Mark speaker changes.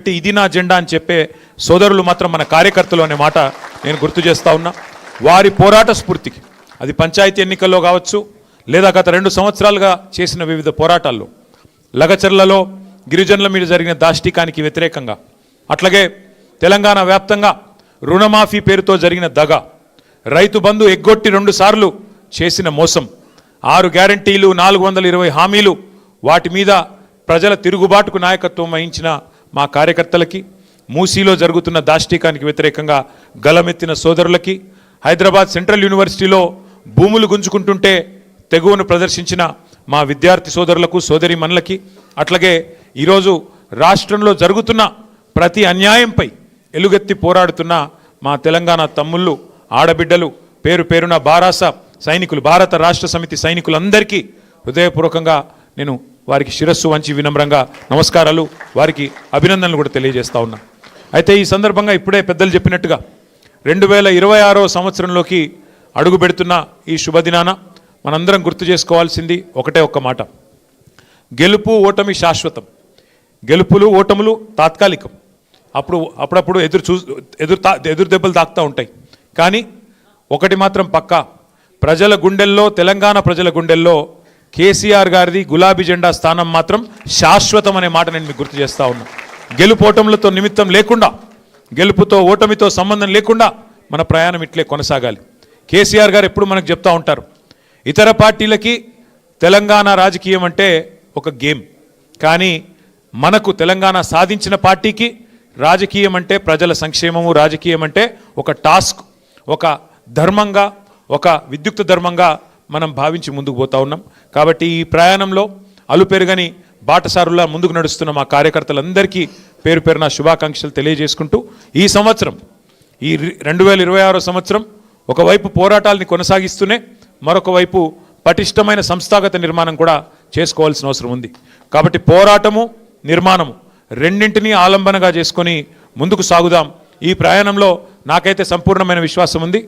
Speaker 1: కాబట్టి ఇది నా జెండా అని చెప్పే సోదరులు మాత్రం మన కార్యకర్తలు అనే మాట నేను గుర్తు చేస్తా ఉన్నా. వారి పోరాట స్ఫూర్తికి. అది పంచాయతీ ఎన్నికల్లో కావచ్చు లేదా గత రెండు సంవత్సరాలుగా చేసిన వివిధ పోరాటాల్లో. లగచర్లలో గిరిజనుల మీద జరిగిన దాష్టికానికి వ్యతిరేకంగా. అట్లాగే తెలంగాణ వ్యాప్తంగా రుణమాఫీ పేరుతో జరిగిన దగ. రైతు బంధు ఎగ్గొట్టి రెండు సార్లు చేసిన మోసం. ఆరు గ్యారంటీలు నాలుగు వందల ఇరవై హామీలు వాటి మీద ప్రజల తిరుగుబాటుకు నాయకత్వం వహించిన మా కార్యకర్తలకి మూసీలో జరుగుతున్న దాష్టీకానికి వ్యతిరేకంగా గలమెత్తిన సోదరులకి హైదరాబాద్ సెంట్రల్ యూనివర్సిటీలో భూములు గుంజుకుంటుంటే తెగువను ప్రదర్శించిన మా విద్యార్థి సోదరులకు సోదరి మనులకి అట్లాగే ఈరోజు రాష్ట్రంలో జరుగుతున్న ప్రతి అన్యాయంపై ఎలుగెత్తి పోరాడుతున్న మా తెలంగాణ తమ్ముళ్ళు ఆడబిడ్డలు పేరు పేరున బారాస సైనికులు భారత రాష్ట్ర సమితి సైనికులందరికీ హృదయపూర్వకంగా నేను వారికి శిరస్సు వంచి వినమ్రంగా నమస్కారాలు. వారికి అభినందనలు కూడా తెలియజేస్తా ఉన్నా. అయితే ఈ సందర్భంగా ఇప్పుడే పెద్దలు చెప్పినట్టుగా రెండు వేల ఇరవై ఆరో సంవత్సరంలోకి అడుగు పెడుతున్న ఈ శుభదినాన మనందరం గుర్తు చేసుకోవాల్సింది ఒకటే ఒక్క మాట. గెలుపు ఓటమి శాశ్వతం. గెలుపులు ఓటములు తాత్కాలికం. అప్పుడు అప్పుడప్పుడు ఎదురు చూ ఎదురు తా ఎదురు దెబ్బలు తాకుతూ ఉంటాయి. కానీ ఒకటి మాత్రం పక్కా. ప్రజల గుండెల్లో తెలంగాణ ప్రజల గుండెల్లో కేసీఆర్ గారిది గులాబీ జెండా స్థానం మాత్రం శాశ్వతం అనే మాట నేను మీకు గుర్తు చేస్తా ఉన్నా. గెలుపు ఓటములతో నిమిత్తం లేకుండా గెలుపుతో ఓటమితో సంబంధం లేకుండా మన ప్రయాణం ఇట్లే కొనసాగాలి. కేసీఆర్ గారు ఎప్పుడు మనకు చెప్తా ఉంటారు ఇతర పార్టీలకి తెలంగాణ రాజకీయం అంటే ఒక గేమ్. కానీ మనకు తెలంగాణ సాధించిన పార్టీకి రాజకీయం అంటే ప్రజల సంక్షేమము రాజకీయం అంటే ఒక టాస్క్ ఒక ధర్మంగా ఒక విద్యుక్త ధర్మంగా మనం భావించి ముందుకు పోతా ఉన్నాం. కాబట్టి ఈ ప్రయాణంలో అలుపెరుగని బాటసారులా ముందుకు నడుస్తున్న మా కార్యకర్తలందరికీ పేరు పేరున శుభాకాంక్షలు తెలియజేసుకుంటూ ఈ సంవత్సరం ఈ రెండు వేల ఇరవై ఆరో సంవత్సరం ఒకవైపు పోరాటాలని కొనసాగిస్తూనే మరొక వైపు పటిష్టమైన సంస్థాగత నిర్మాణం కూడా చేసుకోవాల్సిన అవసరం ఉంది. కాబట్టి పోరాటము నిర్మాణము రెండింటినీ ఆలంబనగా చేసుకొని ముందుకు సాగుదాం. ఈ ప్రయాణంలో నాకైతే సంపూర్ణమైన విశ్వాసం ఉంది.